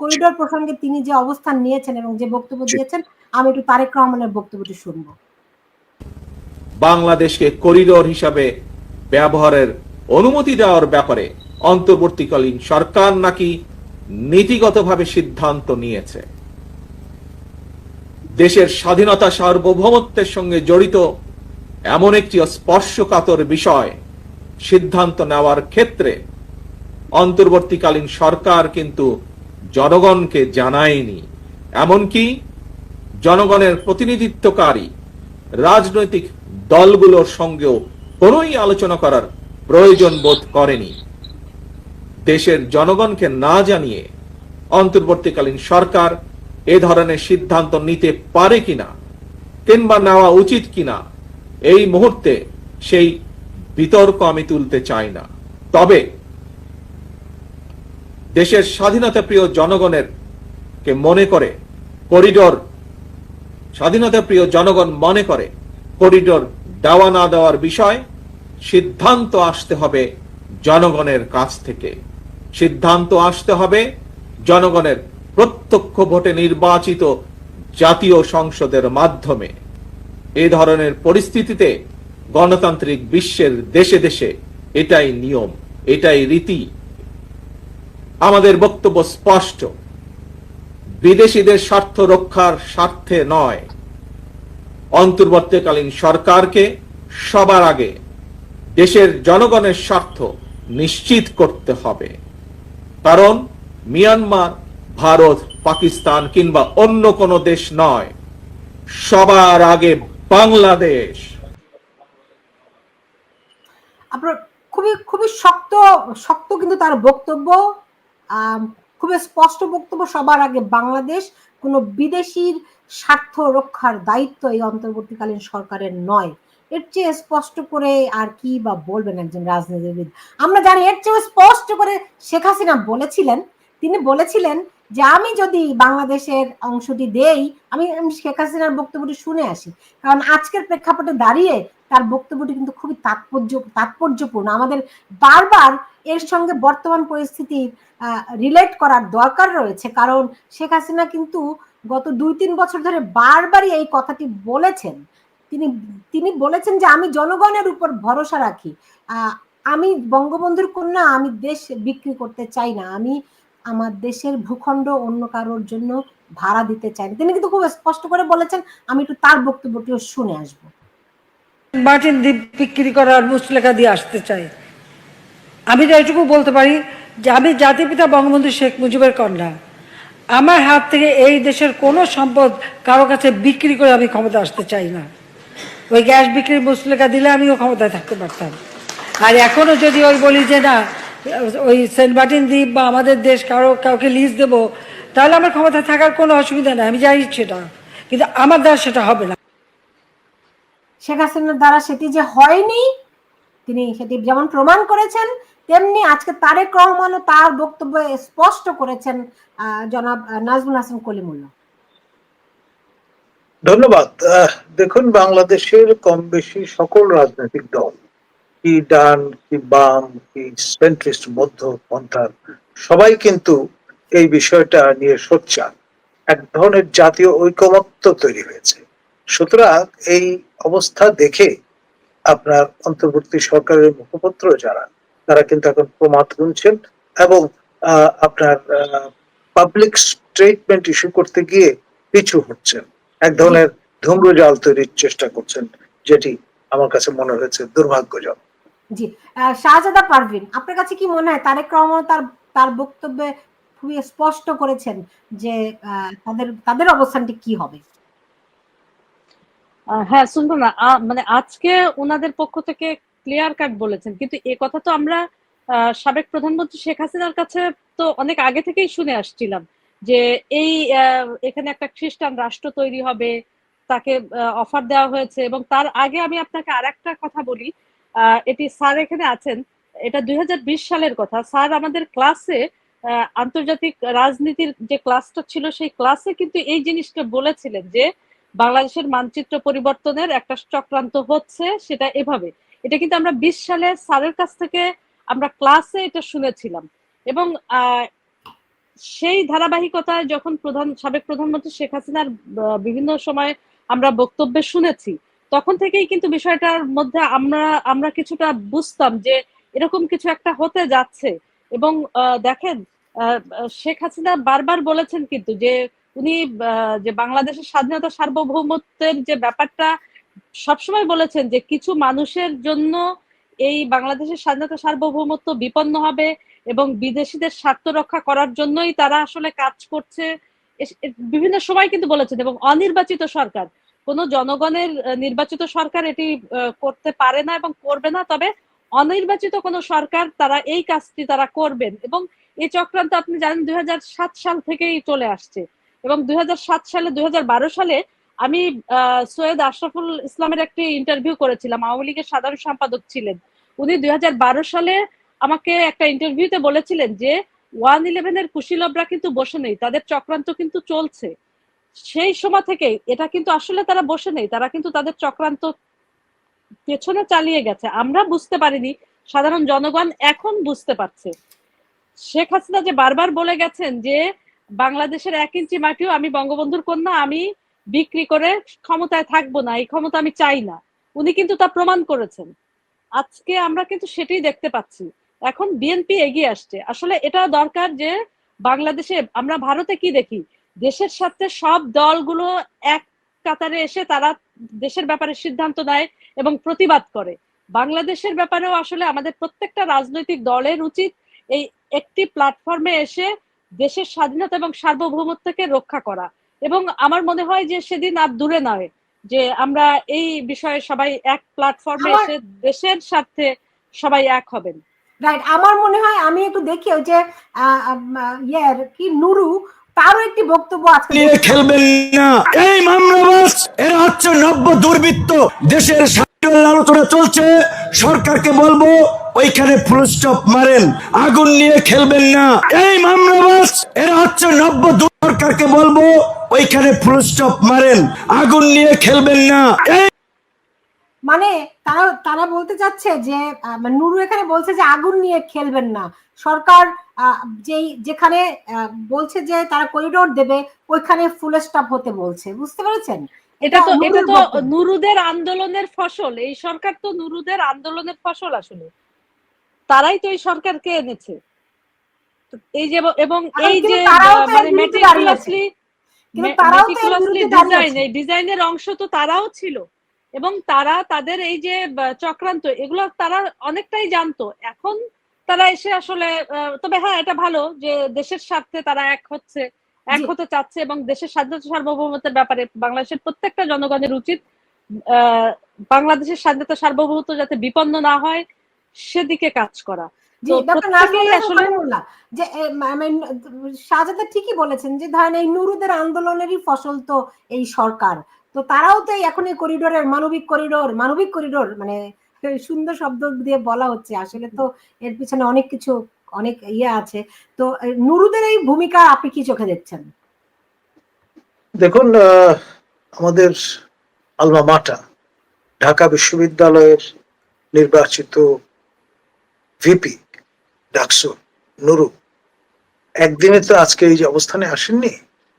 Corridor প্রসঙ্গে তিনি যে অবস্থান নিয়েছেন এবং যে বক্তব্য দিয়েছেন আমি একটু তারেক রহমানের বক্তব্যটি শুনব। বাংলাদেশকে করিডোর হিসাবে ব্যবহারের অনুমতি দেওয়ার ব্যাপারে অন্তর্বর্তীকালীন সরকার নাকি নীতিগতভাবে সিদ্ধান্ত নিয়েছে। দেশের স্বাধীনতা সার্বভৌমত্বের সঙ্গে জড়িত এমন একটি স্পর্শকাতর বিষয় সিদ্ধান্ত নেওয়ার ক্ষেত্রে অন্তর্বর্তীকালীন সরকার কিন্তু জনগণকে জানায়নি। এমনকি জনগণের প্রতিনিধিত্বকারী রাজনৈতিক দলগুলোর সঙ্গেও কোনোই আলোচনা করার প্রয়োজন বোধ করেনি। দেশের জনগণকে না জানিয়ে অন্তর্বর্তীকালীন সরকার এ ধরনের সিদ্ধান্ত নিতে পারে কিনা, কিংবা নেওয়া উচিত কিনা, এই মুহূর্তে সেই বিতর্ক আমি তুলতে চাই না। তবে দেশের স্বাধীনতা প্রিয় জনগণের কে মনে করে, করিডোর, স্বাধীনতা প্রিয় জনগণ মনে করে, করিডোর দেওয়া না দেওয়ার বিষয় সিদ্ধান্ত আসতে হবে জনগণের কাছ থেকে। সিদ্ধান্ত আসতে হবে জনগণের প্রত্যক্ষ ভোটে নির্বাচিত জাতীয় সংসদের মাধ্যমে। এ ধরনের পরিস্থিতিতে গণতান্ত্রিক বিশ্বের দেশে দেশে এটাই নিয়ম, এটাই রীতি। আমাদের বক্তব্য স্পষ্ট। বিদেশিদের স্বার্থ রক্ষার স্বার্থে নয়। অন্তর্বর্তীকালীন সরকারকে সবার আগে দেশের জনগণের স্বার্থ নিশ্চিত করতে হবে। কারণ মিয়ানমার, ভারত, পাকিস্তান কিংবা অন্য কোনো দেশ নয়। সবার আগে বাংলাদেশ। আপনার খুবই খুবই শক্ত শক্ত কিন্তু তার বক্তব্য। খুবই স্পষ্ট বক্তব্য সবার আগে, বাংলাদেশ কোনো বিদেশির স্বার্থ রক্ষার দায়িত্ব এই অন্তর্বর্তীকালীন সরকারের নয়। এর চেয়ে স্পষ্ট করে আর কি বা বলবেন একজন রাজনীতিবিদ? আমরা জানি এর চেয়ে স্পষ্ট করে শেখ হাসিনা বলেছিলেন, তিনি বলেছিলেন যে আমি যদি বাংলাদেশের অংশটি দেই, আমি শেখ হাসিনার বক্তব্যটি শুনে আসি। কারণ আজকের প্রেক্ষাপটে দাঁড়িয়ে তার বক্তব্যটি কিন্তু খুবই তাৎপর্য, তাৎপর্যপূর্ণ। আমাদের বারবার এর সঙ্গে বর্তমান পরিস্থিতি রিলেট করার দরকার রয়েছে। কারণ শেখ হাসিনা কিন্তু গত দুই তিন বছর ধরে বারবারই এই কথাটি বলেছেন। তিনি তিনি বলেছেন যে আমি জনগণের উপর ভরসা রাখি। আমি বঙ্গবন্ধুর কন্যা, আমি দেশ বিক্রি করতে চাই না। আমি আমার দেশের ভূখণ্ড অন্য কারোর জন্য ভাড়া দিতে চাই তিনি কিন্তু খুব স্পষ্ট করে বলেছেন, আমি একটু তার বক্তব্যটিও শুনে আসব। মার্টিন দ্বীপ বিক্রি করার মুচলেখা দিয়ে আসতে চাই। আমি তো এটুকু বলতে পারি যে আমি জাতিপিতা বঙ্গবন্ধু শেখ মুজিবের কন্যা। আমার হাত থেকে এই দেশের কোনো সম্পদ কারও কাছে বিক্রি করে আমি ক্ষমতা আসতে চাই না। ওই গ্যাস বিক্রির মুচলেখা দিলে আমিও ক্ষমতায় থাকতে পারতাম। আর এখনও যদি ওই বলি যে না ওই সেন্ট মার্টিন দ্বীপ বা আমাদের দেশ কারও কাউকে লিজ দেব তাহলে আমার ক্ষমতায় থাকার কোনো অসুবিধা নেই আমি যাই সেটা। কিন্তু আমার দ্বারা সেটা হবে না। শেখ হাসিনার দ্বারা সেটি যে হয়নি তিনি সেটি যেমন প্রমাণ করেছেন তেমনি আজকে তারেক রহমানও তার বক্তব্য স্পষ্ট করেছেন আহ, জনাব নাজমুল হাসান কলিমুল্লাহ। ধন্যবাদ। আহ, দেখুন বাংলাদেশের কম বেশি সকল রাজনৈতিক দল কি ডান, কি বাম, কি সেন্ট্রিস্ট মধ্য পন্থার সবাই কিন্তু এই বিষয়টা নিয়ে সোচ্চার। এক ধরনের জাতীয় ঐকমত্য তৈরি হয়েছে। সুতরাং এই অবস্থা দেখে আপনার অন্তর্বর্তী সরকারের মুখপত্র যারা, তারা কিন্তু এখন প্রমাদ গুনছেন এবং আপনার পাবলিক স্টেটমেন্ট ইস্যু করতে গিয়ে পিছু হচ্ছেন। এক ধরনের ধূম্রজাল তৈরির চেষ্টা করছেন, যেটি আমার কাছে মনে হয়েছে দুর্ভাগ্যজনক। জি। শাহজাদা পারভিন, আপনার কাছে কি মনে হয় তারেক রহমান তার তার বক্তব্যে খুবই স্পষ্ট করেছেন যে তাদের তাদের অবস্থানটি কি হবে? হ্যাঁ শুনব না। মানে আজকে ওনাদের পক্ষ থেকে ক্লিয়ার কাট বলেছেন। কিন্তু এ কথা তো আমরা সাবেক প্রধানমন্ত্রী শেখ হাসিনার কাছে তো অনেক আগে থেকেই শুনে আসছিলাম যে এই এখানে একটা খ্রিস্টান রাষ্ট্র তৈরি হবে, তাকে অফার দেওয়া হয়েছে এবং তার আগে আমি আপনাকে আর একটা কথা বলি। এটি স্যার এখানে আছেন। এটা দুই হাজার বিশ সালের কথা। স্যার আমাদের ক্লাসে আন্তর্জাতিক রাজনীতির যে ক্লাসটা ছিল, সেই ক্লাসে কিন্তু এই জিনিসটা বলেছিলেন যে, বাংলাদেশের মানচিত্র পরিবর্তনের একটা চক্রান্ত হচ্ছে সেটা এভাবে। এটা কিন্তু আমরা বিশ সালে স্যারের কাছ থেকে আমরা ক্লাসে এটা শুনেছিলাম। এবং সেই ধারাবাহিকতায় যখন প্রধান, সাবেক প্রধানমন্ত্রী শেখ হাসিনার বিভিন্ন সময় আমরা বক্তব্যে শুনেছি তখন থেকেই কিন্তু বিষয়টার মধ্যে আমরা আমরা কিছুটা বুঝতাম যে এরকম কিছু একটা হতে যাচ্ছে। এবং দেখেন শেখ হাসিনা বারবার বলেছেন কিন্তু যে উনি যে বাংলাদেশের স্বাধীনতা সার্বভৌমত্বের যে ব্যাপারটা সবসময় বলেছেন যে কিছু মানুষের জন্য এই বাংলাদেশের স্বাধীনতা সার্বভৌমত্ব বিপন্ন হবে এবং বিদেশিদের স্বার্থ রক্ষা করার জন্যই তারা আসলে কাজ করছে। বিভিন্ন সময় কিন্তু বলেছেন এবং অনির্বাচিত সরকার। কোনো জনগণের নির্বাচিত সরকার এটি করতে পারে না এবং করবে না। তবে অনির্বাচিত কোনো সরকার তারা এই কাজটি তারা করবেন এবং এই চক্রান্ত আপনি জানেন দুই হাজার সাত সাল থেকেই চলে আসছে এবং দুই হাজার সাত সালে, দুই সালে আমি সৈয়দ আশরাফুল ইসলামের একটি ইন্টারভিউ করেছিলাম। আওয়ামী লীগের সাধারণ সম্পাদক ছিলেন। উনি দুই হাজার বারো সালে আমাকে একটা ইন্টারভিউতে বলেছিলেন যে ওয়ান ইলেভেনের কুশীলবরা কিন্তু বসে নেই, তাদের চক্রান্ত কিন্তু চলছে। সেই সময় থেকে এটা কিন্তু আসলে তারা বসে নেই, তারা কিন্তু তাদের চক্রান্ত পেছনে চালিয়ে গেছে। আমরা বুঝতে পারিনি, সাধারণ জনগণ এখন বুঝতে পারছে। শেখ হাসিনা যে বারবার বলে গেছেন যে, বাংলাদেশের এক ইঞ্চি মাটিও আমি বঙ্গবন্ধুর কন্যা, আমি বিক্রি করে ক্ষমতায় থাকব না, এই ক্ষমতা আমি চাই না। উনি কিন্তু তা প্রমাণ করেছেন। আজকে আমরা কিন্তু সেটাই দেখতে পাচ্ছি। এখন বিএনপি এগিয়ে আসছে। আসলে এটা দরকার যে, বাংলাদেশে আমরা ভারতে কি দেখি? দেশের সাথে সব দলগুলো এক কাতারে এসে তারা দেশের ব্যাপারে সিদ্ধান্ত নেয় এবং প্রতিবাদ করে। বাংলাদেশের ব্যাপারেও আসলে আমাদের প্রত্যেকটা রাজনৈতিক দলের উচিত এই একটি প্ল্যাটফর্মে এসে দেশের স্বাধীনতা এবং সার্বভৌমত্বকে রক্ষা করা। এবং আমার মনে হয় যে সেদিন আর দূরে নয় যে আমরা এই বিষয়ে সবাই এক প্ল্যাটফর্মে এসে দেশের স্বার্থে সবাই এক হবেন। রাইট আমার মনে হয় আমি একটু দেখি যে আহ, কি নুরু তারও একটি বক্তব্য আজকে খেলবেন না। এই মামলাবাজ এরা হচ্ছে নব্য দুর্বৃত্ত দেশের আলোচনা চলছে। সরকারকে বলব ওইখানে ফুল স্টপ মারেন। আগুন নিয়ে খেলবেন না। এই মামলাবাজ এরা হচ্ছে নব্য সরকারকে বলব ওইখানে ফুল স্টপ মারেন। আগুন নিয়ে খেলবেন না। এই মানে তারা তারা বলতে চাচ্ছে যে মানে নুরু এখানে বলছে যে আগুন নিয়ে খেলবেন না। সরকার যেই যেখানে বলছে যে তারা করিডোর দেবে ওইখানে ফুল স্টপ হতে বলছে। বুঝতে পেরেছেন? এটা তো এটা তো নুরুদের আন্দোলনের ফসল। এই সরকার তো নুরুদের আন্দোলনের ফসল আসলে। তারাই তো এই সরকারকে এনেছে। এই যে এবং এই যে মানে দাঁড়িয়ে design, আছে। এই ডিজাইনের অংশ তো তারাও ছিল। এবং তারা তাদের এই যে চক্রান্ত এগুলো তারা অনেকটাই জানতো। এখন তারা এসে আসলে তবে হ্যাঁ এটা ভালো যে দেশের স্বার্থে তারা এক হচ্ছে এক হতে চাচ্ছে এবং দেশের স্বাধীনতা সার্বভৌমত্বের ব্যাপারে বাংলাদেশের প্রত্যেকটা জনগণের উচিত আহ, বাংলাদেশের স্বাধীনতা সার্বভৌমত্ব যাতে বিপন্ন না হয় সেদিকে কাজ করা। যে শাহজাদা ঠিকই বলেছেন যে ধরেন এই নুরুদের আন্দোলনেরই ফসল তো এই সরকার। তো তারাও তো এখন এই করিডোরের মানবিক করিডোর মানবিক করিডোর মানে সুন্দর শব্দ দিয়ে বলা হচ্ছে। আসলে তো এর পিছনে অনেক কিছু, অনেক ইয়ে আছে। তো নুরুদের এই ভূমিকা আপনি কি চোখে দেখছেন? দেখুন আমাদের আলমা মাটা ঢাকা বিশ্ববিদ্যালয়ের নির্বাচিত ভিপি, ডাকসু, নুরু। একদিনে তো আজকে এই যে অবস্থানে আসেননি,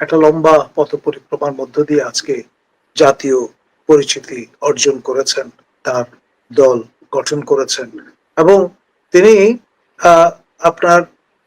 একটা লম্বা পথ পরিক্রমার মধ্য দিয়ে আজকে জাতীয় পরিচিতি অর্জন করেছেন তার দল গঠন করেছেন এবং তিনি আপনার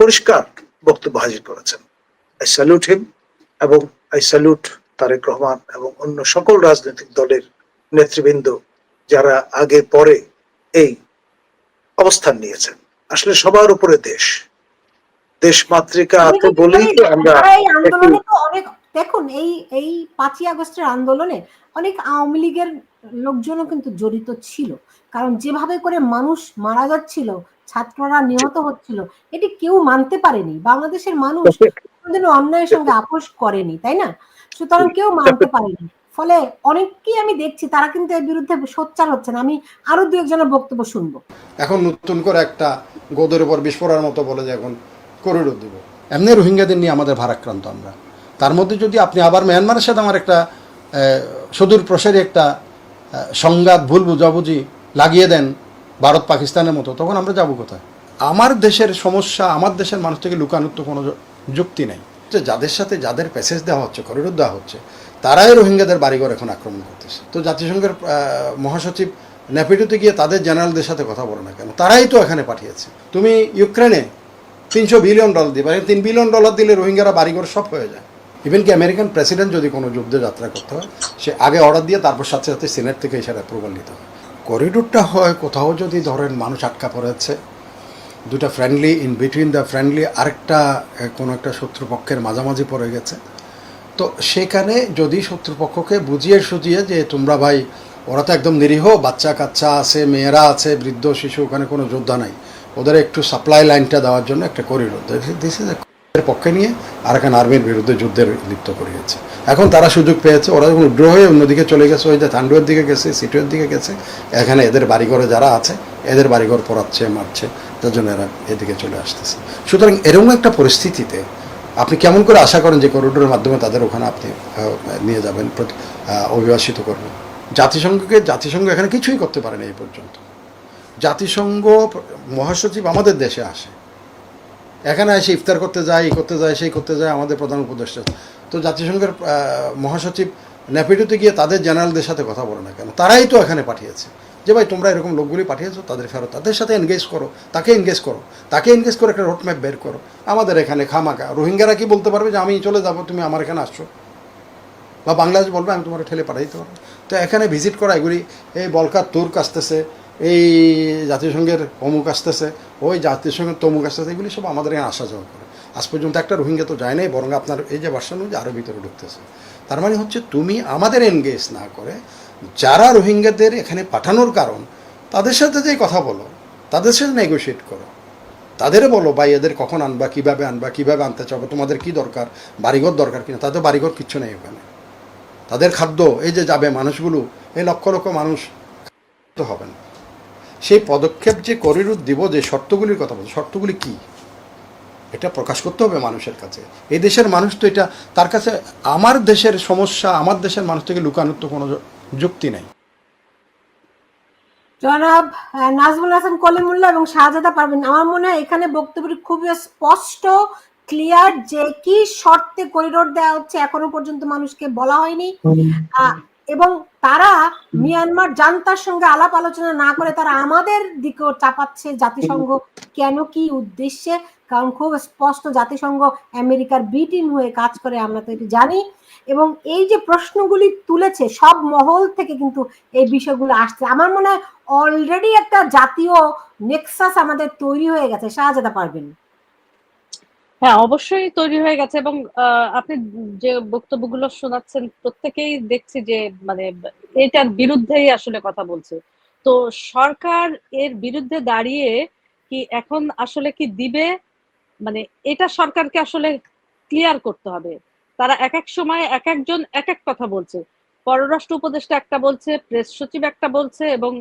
পরিষ্কার বক্তব্য হাজির করেছেন। আই স্যালুট হিম এবং আই স্যালুট তারেক রহমান এবং অন্য সকল রাজনৈতিক দলের নেতৃবৃন্দ যারা আগে পরে এই অবস্থান নিয়েছেন। আসলে সবার উপরে দেশ। দেশ মাতৃকা কিন্তু বলেই আমরা তো অনেক দেখুন এই এই পাঁচই আগস্টের আন্দোলনে অনেক আওয়ামী লীগের লোকজনও কিন্তু জড়িত ছিল। কারণ যেভাবে করে মানুষ মারা যাচ্ছিল ছাত্ররা নিহত হচ্ছিল এটি কেউ মানতে পারেনি। বাংলাদেশের মানুষ কোনোদিনও অন্যায়ের সঙ্গে আপোষ করেনি তাই না? সুতরাং কেউ মানতে পারেনি। ফলে অনেককেই আমি দেখছি তারা কিন্তু এর বিরুদ্ধে সোচ্চার হচ্ছেন আমি আরও দু একজনের বক্তব্য শুনব। এখন নতুন করে একটা গোদের উপর বিস্ফোরণের মতো বলে যে এখন করিডোর দেব। এমনি রোহিঙ্গাদের নিয়ে আমাদের ভারাক্রান্ত আমরা। তার মধ্যে যদি আপনি আবার মিয়ানমারের সাথে আমার একটা সুদূর প্রসারী একটা সংঘাত, ভুল বুঝাবুঝি লাগিয়ে দেন ভারত পাকিস্তানের মতো, তখন আমরা যাব কোথায়? আমার দেশের সমস্যা, আমার দেশের মানুষ থেকে লুকানোর তো কোনো যুক্তি নেই। যে যাদের সাথে যাদের প্যাসেজ দেওয়া হচ্ছে, করিডোর দেওয়া হচ্ছে, তারাই রোহিঙ্গাদের বাড়িঘর এখন আক্রমণ করতেছে। তো জাতিসংঘের মহাসচিব নেপিডোতে গিয়ে তাদের জেনারেলদের সাথে কথা বলো না কেন? তারাই তো এখানে পাঠিয়েছে। তুমি ইউক্রেনে তিনশো বিলিয়ন ডলার দিবে, তিন বিলিয়ন ডলার দিলে রোহিঙ্গারা বাড়িঘর সব হয়ে যায়। ইভেন কি আমেরিকান প্রেসিডেন্ট যদি কোনো যুদ্ধে যাত্রা করতে হয়, সে আগে অর্ডার দিয়ে তারপর সাথে সাথে সিনেট থেকে সেটা অ্যাপ্রুভাল নিতে হয়। করিডোরটা হয়, কোথাও যদি ধরেন মানুষ আটকা পড়েছে দুটা friendly in between the friendly আরেকটা কোনো একটা শত্রুপক্ষের মাঝামাঝি পড়ে গেছে। তো সেখানে যদি শত্রুপক্ষকে বুঝিয়ে সুজিয়ে যে তোমরা ভাই, ওরা তো একদম নিরীহ, বাচ্চা কাচ্চা আছে, মেয়েরা আছে, বৃদ্ধ, শিশু, ওখানে কোনো যোদ্ধা নাই, ওদের একটু সাপ্লাই লাইনটা দেওয়ার জন্য একটা করিডোর দিস ইজ পক্ষে নিয়ে আরাকান আর্মির বিরুদ্ধে যুদ্ধের লিপ্ত করিয়েছে। এখন তারা সুযোগ পেয়েছে, ওরা যখন উগ্র হয়ে অন্যদিকে চলে গেছে, ওই যে থান্ডুয়ের দিকে গেছে, সিটুয়ের দিকে গেছে, এখানে এদের বাড়িঘরে যারা আছে, এদের বাড়িঘর পড়াচ্ছে, মারছে, তার জন্য এরা এদিকে চলে আসতেছে। সুতরাং এরকম একটা পরিস্থিতিতে আপনি কেমন করে আশা করেন যে করিডোরের মাধ্যমে তাদের ওখানে আপনি নিয়ে যাবেন অভিবাসিত করবেন? জাতিসংঘকে, জাতিসংঘ এখানে কিছুই করতে পারে না এই পর্যন্ত। জাতিসংঘ মহাসচিব আমাদের দেশে আসে এখানে এসে ইফতার করতে যায় এই করতে যায়, সেই করতে যায়, আমাদের প্রধান উপদেষ্টা। তো জাতিসংঘের মহাসচিব নেপিডোতে গিয়ে তাদের জেনারেলদের সাথে কথা বলে না কেন? তারাই তো এখানে পাঠিয়েছে। যে ভাই, তোমরা এরকম লোকগুলি পাঠিয়েছো, তাদের ফেরত, তাদের সাথে এনগেজ করো, তাকে এনগেজ করো, তাকে এনগেজ করে একটা রোডম্যাপ বের করো। আমাদের এখানে খামাকা রোহিঙ্গারা কি বলতে পারবে যে, আমি চলে যাব, তুমি আমার এখানে আসছো? বা বাংলাদেশ বলবে, আমি তোমার ঠেলে পাঠাই দিতে পারব। তো এখানে ভিজিট করা এগুলি, এই বলকার তুর্ক আসতেছে এই জাতিসংঘের অমুক আসতেছে, ওই জাতিসংঘের তমুক আসতেছে, এগুলি সব আমাদের এখানে আসা যাওয়া করে। আজ পর্যন্ত একটা রোহিঙ্গা তো যায় নাই, বরং আপনার এই যে ভার্সান যে আরও ভিতরে ঢুকতেছে। তার মানে হচ্ছে তুমি আমাদের এনগেজ না করে, যারা রোহিঙ্গাদের এখানে পাঠানোর কারণ, তাদের সাথে যে কথা বলো, তাদের সাথে নেগোশিয়েট করো। তাদের বলো, ভাই, এদের কখন আনবা, কীভাবে আনবা, কীভাবে আনতে চাবো তোমাদের কি দরকার, বাড়িঘর দরকার কিনা? তাদের বাড়িঘর কিচ্ছু নেই ওখানে। তাদের খাদ্য, এই যে যাবে মানুষগুলো, এই লক্ষ লক্ষ মানুষ তো না। সেই পদক্ষেপ যে করিডোর দিব যে শর্তগুলির কথা বলছে শর্তগুলি কি? এটা প্রকাশ করতে হবে মানুষের কাছে। এই দেশের মানুষ তো এটা তার কাছে আমার দেশের সমস্যা আমার দেশের মানুষ থেকে লুকানোর তো কোনো যুক্তি নেই। জনাব নাজমুল হাসান কলিমুল্লাহ এবং শাহজাদা পারবেন আমার মনে হয় এখানে বক্তব্যটি খুবই স্পষ্ট ক্লিয়ার যে কি শর্তে করিডোর দেওয়া হচ্ছে এখনও পর্যন্ত মানুষকে বলা হয়নি। এবং তারা মিয়ানমার জান্তার সঙ্গে আলাপ আলোচনা না করে তারা আমাদের দিকেও চাপাচ্ছে জাতিসংঘ কেন কি উদ্দেশ্যে? কারণ খুব স্পষ্ট জাতিসংঘ আমেরিকার বি টিম হয়ে কাজ করে আমরা তো এটি জানি। এবং এই যে প্রশ্নগুলি তুলেছে সব মহল থেকে কিন্তু এই বিষয়গুলো আসছে। আমার মনে হয় অলরেডি একটা জাতীয় নেক্সাস আমাদের তৈরি হয়ে গেছে। শাহজাদা পারবেন। হ্যাঁ অবশ্যই তৈরি হয়ে গেছে এবং আপনি যে বক্তব্যগুলো শোনাচ্ছেন প্রত্যেকেই দেখছি যে মানে এটার বিরুদ্ধেই আসলে কথা বলছে। তো সরকার এর বিরুদ্ধে দাঁড়িয়ে কি এখন আসলে কি দিবে? মানে এটা সরকারকে আসলে ক্লিয়ার করতে হবে। তারা এক এক সময় এক একজন এক এক কথা বলছে। পররাষ্ট্র উপদেষ্টা একটা বলছে, প্রেস সচিব একটা বলছে এবং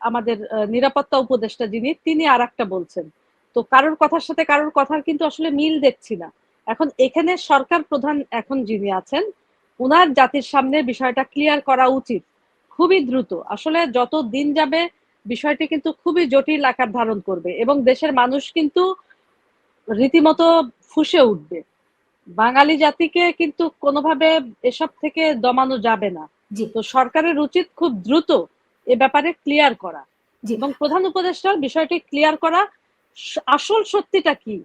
আমাদের নিরাপত্তা উপদেষ্টা যিনি, তিনি আর একটা বলছেন। তো কারোর কথার সাথে কারোর কথার কিন্তু আসলে মিল দেখছি না। এখন এখানে সরকার প্রধান এখন যিনি আছেন উনার জাতির সামনে বিষয়টা ক্লিয়ার করা উচিত। খুবই দ্রুত। আসলে যত দিন যাবে বিষয়টি কিন্তু খুবই জটিল আকার ধারণ করবে এবং দেশের মানুষ কিন্তু রীতিমতো ফুসে উঠবে। বাঙালি জাতিকে কিন্তু কোনোভাবে এসব থেকে দমানো যাবে না। তো সরকারের উচিত খুব দ্রুত এ ব্যাপারে ক্লিয়ার করা এবং প্রধান উপদেষ্টার বিষয়টি ক্লিয়ার করা আসল সত্যিটা কি?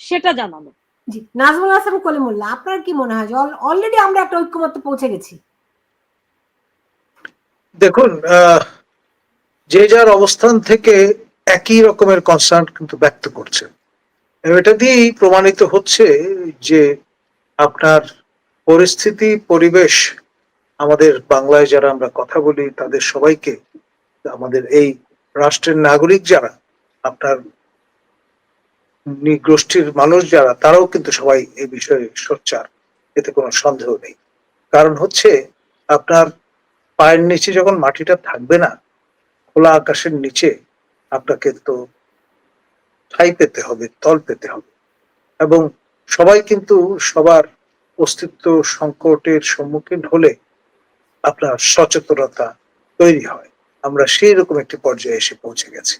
সেটা জানানো। জি নাজমুল হাসান কলিমুল্লাহ আপনার কি মনে হয় যে অলরেডি আমরা একটা ঐক্যমত্য পৌঁছে গেছি? দেখুন আহ, যে যার অবস্থান থেকে একই রকমের কনসার্ন কিন্তু ব্যক্ত করছে। এটা দিয়েই প্রমাণিত হচ্ছে যে আপনার পরিস্থিতি পরিবেশ আমাদের বাংলায় যারা আমরা কথা বলি তাদের সবাইকে আমাদের এই রাষ্ট্রের নাগরিক যারা আপনার গোষ্ঠীর মানুষ যারা, তারাও কিন্তু সবাই এই বিষয়ে সোচ্চার। এতে কোনো সন্দেহ নেই। কারণ হচ্ছে, আপনার পায়ের নিচে যখন মাটিটা থাকবে না, খোলা আকাশের নিচে আপনাকে তো ঠাই পেতে হবে, তল পেতে হবে। এবং সবাই কিন্তু সবার অস্তিত্ব সংকটের সম্মুখীন হলে আপনার সচেতনতা তৈরি হয়। আমরা সেই রকম একটি পর্যায়ে এসে পৌঁছে গেছি।